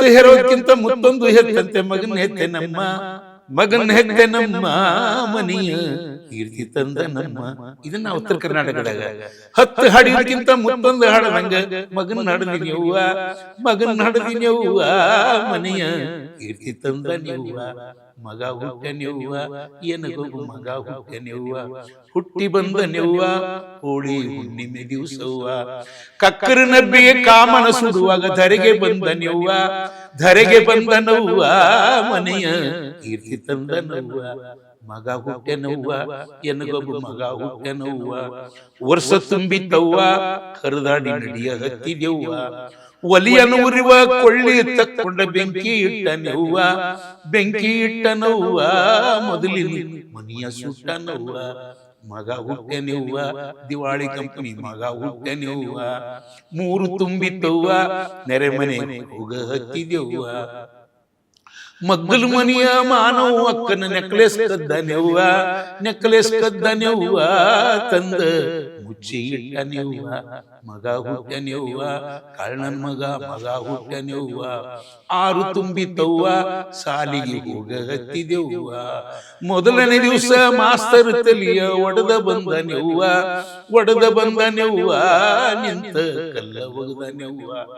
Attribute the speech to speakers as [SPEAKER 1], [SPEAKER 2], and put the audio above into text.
[SPEAKER 1] ಹತ್ತು ಹೆರೋಕ್ಕಿಂತ ಮತ್ತೊಂದು ಹೆತ್ತಂತೆ ಮಗನ ಹೆತ್ತೆ ನಮ್ಮ ಮಗನ ಹೆತ್ತೆ ನಮ್ಮ ಮನೆಯ ಕೀರ್ತಿ ತಂದ ನಮ್ಮ. ಇದನ್ನ ಉತ್ತರ ಕರ್ನಾಟಕದಾಗ. ಹತ್ತು ಹಾಡಿಗಿಂತ ಮುತ್ತೊಂದು ಹಾಡದಂಗ ಮಗನ ಹಾಡದಿನ್ಯವ್ವ ಮಗನ ಹಾಡದಿನ್ಯವ್ವ ಮನೆಯ. ಕೀರ್ತಿ ತಂದ ನೀವ್ವ. ಮಗ ಹುಟ್ಟ ನೆವ್ವ ಏನಗೊಬ್ಬ ಮಗ ಹುಟ್ಟ ನೆವ್ವ ಹುಟ್ಟಿ ಬಂದ ನೆವ್ವ. ಹೋಳಿ ಹುಣ್ಣಿಮೆ ದಿವಸವ್ವ. ಕಕ್ಕರ ನಬ್ಬಿಗೆ ಕಾಮನ ಸುಡುವಾಗ ಧರೆಗೆ ಬಂದ ನೆವ್ವ ಧರೆಗೆ ಬಂದ ನವ್ವ ಮನೆಯ ಕೀರ್ತಿ ತಂದ ನವ್ವ ಮಗ ಹುಟ್ಟೆನವ್ವ ಎನಗೊಬ್ಬ ಮಗ ಹುಟ್ಟೆನವ್ವ. ವರ್ಷ ತುಂಬಿತವ್ವ ಕರದಾಡಿ ನಡಿಯ ಹತ್ತಿದೆವ್ವ. ಒಲಿಯನ್ನು ಉರಿವ ಕೊಳ್ಳಿ ತಕ್ಕೊಂಡ ಬೆಂಕಿ ಇಟ್ಟ ಇಟ್ಟನೆವ್ವ. ಬೆಂಕಿ ಇಟ್ಟನವ್ವ ಮೊದಲಿನ ಮನಿಯ ಸುಟ್ಟನವ್ವ ಮಗ ಹುಟ್ಟೆನೆವ್ವ ದಿವಾಳಿ ಕಂಪನಿ ಮಗ ಹುಟ್ಟೆನೆವ್ವ ಮೂರು ತುಂಬಿತವ್ವ ನೆರೆಮನೆ ಹೋಗ ಹತ್ತಿದೆವ್ವ ಮಗ್ಗಲು ಮನಿಯ ಮಾನವ ಅಕ್ಕನ ನೆಕ್ಲೆಸ್ ಕದ್ದನೆವ್ವ ನೆಕ್ಲೆಸ್ ಕದ್ದನೆವ್ವ ತಂದ ಮುಚ್ಚಿ ಇಟ್ಟನೆವ್ವ ಮಗ ಹುಟ್ಟನೆವ್ವ ಕಳ್ಳನ ಮಗ ಮಗ ಹುಟ್ಟನೆವ್ವ ಆರು ತುಂಬಿತವ್ವ ಸಾಲಿಗೆ ಹೋಗ ಹತ್ತಿದೆವ್ವ ಮೊದಲನೇ ದಿವಸ ಮಾಸ್ತರ್ ತಲಿಯ ಒಡೆದ ಬಂದನೆವ್ವ ಒಡೆದ ಬಂದನೆವ್ವ ನಿಂತ ಕಲ್ಲ ಒಗದನೆವ್ವ